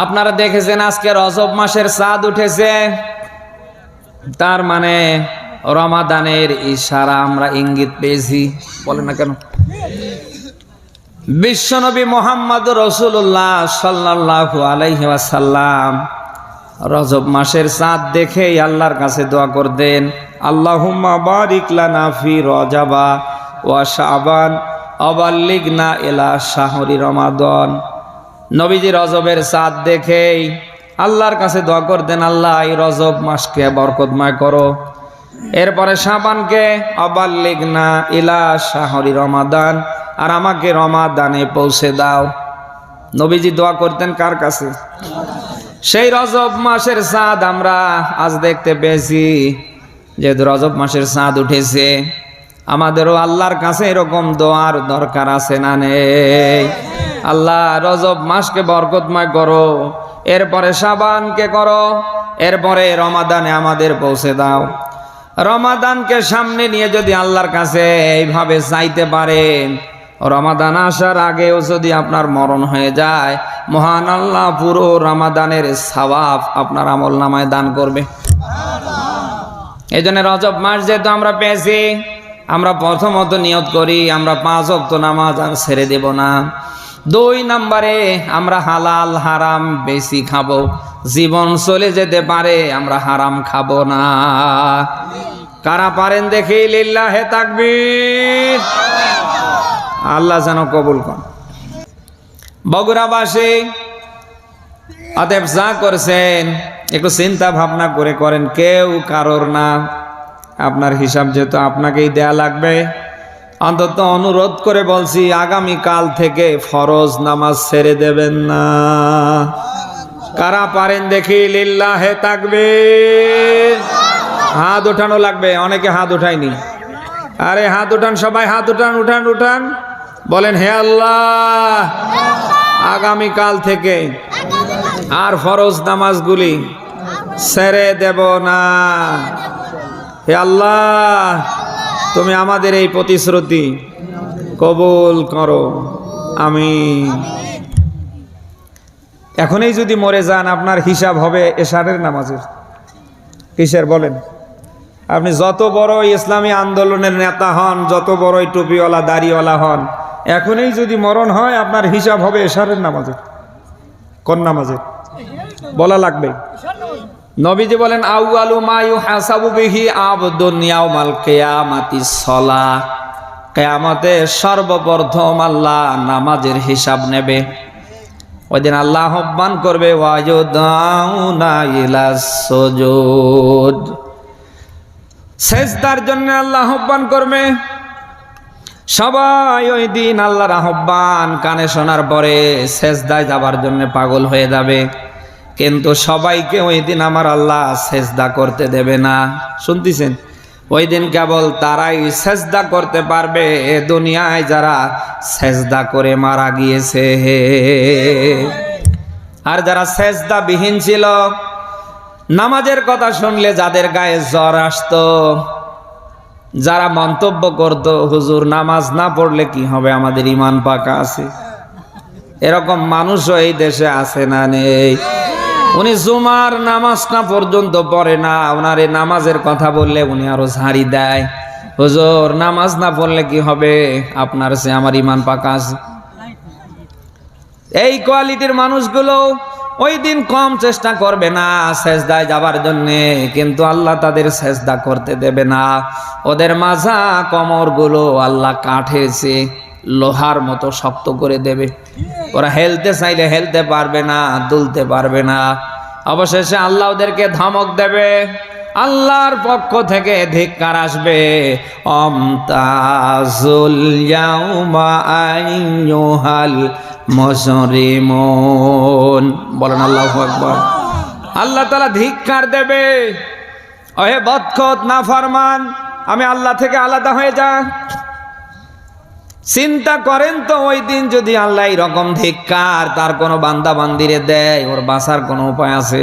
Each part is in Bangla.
আপনারা দেখেছেন আজকে রজব মাসের চাঁদ উঠেছে। তার মানে রমাদানের ইশারা আমরা ইঙ্গিত পেয়েছি। বলেন না কেন? বিশ্বনবী মোহাম্মদ রসুল্লাহ সাল্লাহ আলাইহি ওয়াসাল্লাম রজব মাসের চাঁদ দেখেই আল্লাহর কাছে দোয়া করতেন, আল্লাহুম্মা বারিক লানা ফি রজাবা ওয়া শাবান অবাল্লিগনা এলা শাহরি রমাদন। নবীজি রজবের চাঁদ দেখেই আল্লাহর কাছে দোয়া করতেন, আল্লাহ, এই রজব মাসকে বরকতময় করো। এরপরে সাবানকে অবাল্লিগনা ইলা শাহরি রমাদান, আর আমাকে রমাদানে পৌঁছে দাও। নবীজি দোয়া করতেন কার কাছে? সেই রজব মাসের চাঁদ আমরা আজ দেখতে পেয়েছি। যেহেতু রজব মাসের চাঁদ উঠেছে, আমাদেরও আল্লাহর কাছে এরকম দোয়ার দরকার আছে না নেই? আল্লাহ, রজব মাসকে বরকতময় করো। এরপরে সাবানকে করো। এরপরে রমাদানে আমাদের পৌঁছে দাও। রমাদানকে সামনে নিয়ে যদি আল্লাহর কাছে এইভাবে চাইতে পারেন, রমাদান আসার আগেও যদি আপনার মরণ হয়ে যায়, মহান আল্লাহ পুরো রমাদানের সওয়াব আপনার আমল নামায় দান করবে। এই জন্য রজব মাস যেহেতু আমরা পেয়েছি, আমরা প্রথমত নিয়ত করি, আমরা পাঁচ অক্ত নামাজ আর ছেড়ে দেব না। দুই নম্বরে, আমরা হালাল হারাম বেশি খাব। জীবন চলে যেতে পারে, আমরা হারাম খাব না। কারা পারেন দেখি, লিল্লাহে তাকবীর। আল্লাহ যেন কবুল কর বগুড়াবাসী, অতএব যা করছেন, একটু চিন্তা ভাবনা করে করেন, কেউ কারোর না। আপনার হিসাব যেহেতু আপনাকেই দেয়া লাগবে। অন্তত অনুরোধ করে বলছি, আগামী কাল থেকে ফরজ নামাজ ছেড়ে দেবেন না। কারা পারেন দেখি? লিল্লাহে থাকবে হাত উঠানো লাগবে, অনেকে হাত উঠায়নি। আরে হাত উঠান সবাই, হাত উঠান উঠান উঠান। বলেন, হে আল্লাহ, আগামী কাল থেকে আর ফরজ নামাজগুলি ছেড়ে দেব না। হে আল্লাহ তুমি আমাদের এই প্রতিশ্রুতি কবুল করো। আমি এখনই যদি মরে যান, আপনার হিসাব হবে এশারের নামাজের। কিসের বলেন? আপনি যত বড় ইসলামী আন্দোলনের নেতা হন, যত বড়ই টুপিওয়ালা, দাড়িওয়ালা হন, এখনই যদি মরণ হয়, আপনার হিসাব হবে এশারের নামাজের। কোন নামাজের? বলা লাগবে? নবীজি বলেন আউ আলু মায়ু হাসাবু বিহি আবদুন ইয়াউমাল কিয়ামাতি সলা। কিয়ামতে সর্বপ্রথম আল্লাহ নামাজের হিসাব নেবে। ওই দিন আল্লাহ আহ্বান করবে সেজদার জন্য আল্লাহ আহ্বান করবে। সবাই ওই দিন আল্লাহর আহ্বান কানে শোনার পরে শেষদায় যাবার জন্য পাগল হয়ে যাবে। কিন্তু সবাইকে ওই দিন আমার আল্লাহ সেজদা করতে দেবে না। শুনতেছেন? ওই দিন কেবল তারাই সেজদা করতে পারবে, এ দুনিয়ায় যারা সেজদা করে মারা গিয়েছে। আর যারা সেজদা বিহীন ছিল, নামাজের কথা শুনলে যাদের গায়ে জ্বর আসতো, যারা মন্তব্য করত, হুজুর, নামাজ না পড়লে কি হবে? আমাদের ইমান পাকা আছে। এরকম মানুষও এই দেশে আছে না নেই। উনি জুমার নামাজ না পর্যন্ত পড়ে না। ওনার এই নামাজের কথা বললে উনি আরও ঝাড়ি দেয়। হুজুর, নামাজ না পড়লে কি হবে? আপনার সে আমার ইমান পাকা আছে। এই কোয়ালিটির মানুষগুলো ওই দিন কম চেষ্টা করবে না সেজদায় যাবার জন্যে, কিন্তু আল্লাহ তাদের সেজদা করতে দেবে না। ওদের মাজা কমরগুলো আল্লাহ কাঠের সে লোহার মতো শক্ত করে দেবে। ওরা হেলতে চাইলে হেলতে পারবে না, দুলতে পারবে না। অবশেষে আল্লাহ ওদেরকে ধমক দেবে। আল্লাহর পক্ষ থেকে ধিক্কার আসবে। বলেন আল্লাহু আকবার। আল্লাহ তালা ধিক্কার দেবে। ওহে বদখত না ফরমান আমি আল্লাহ থেকে আলাদা হয়ে যা। চিন্তা করেন তো, ওই দিন যদি আল্লাহ এরকম ধিক্কার, তার কোনো বান্দা বান্দিরে দেয়, ওর বাঁচার কোনো উপায় আছে?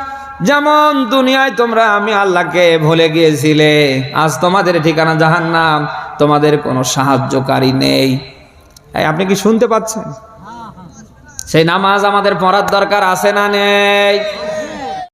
যেমন দুনিয়ায় তোমরা আমি আল্লাহকে ভুলে গিয়েছিলে। আজ তোমাদের ঠিকানা জাহান নাম তোমাদের কোনো সাহায্যকারী নেই। আপনি কি শুনতে পাচ্ছেন? সেই নামাজ আমাদের পড়ার দরকার আছে না নেই?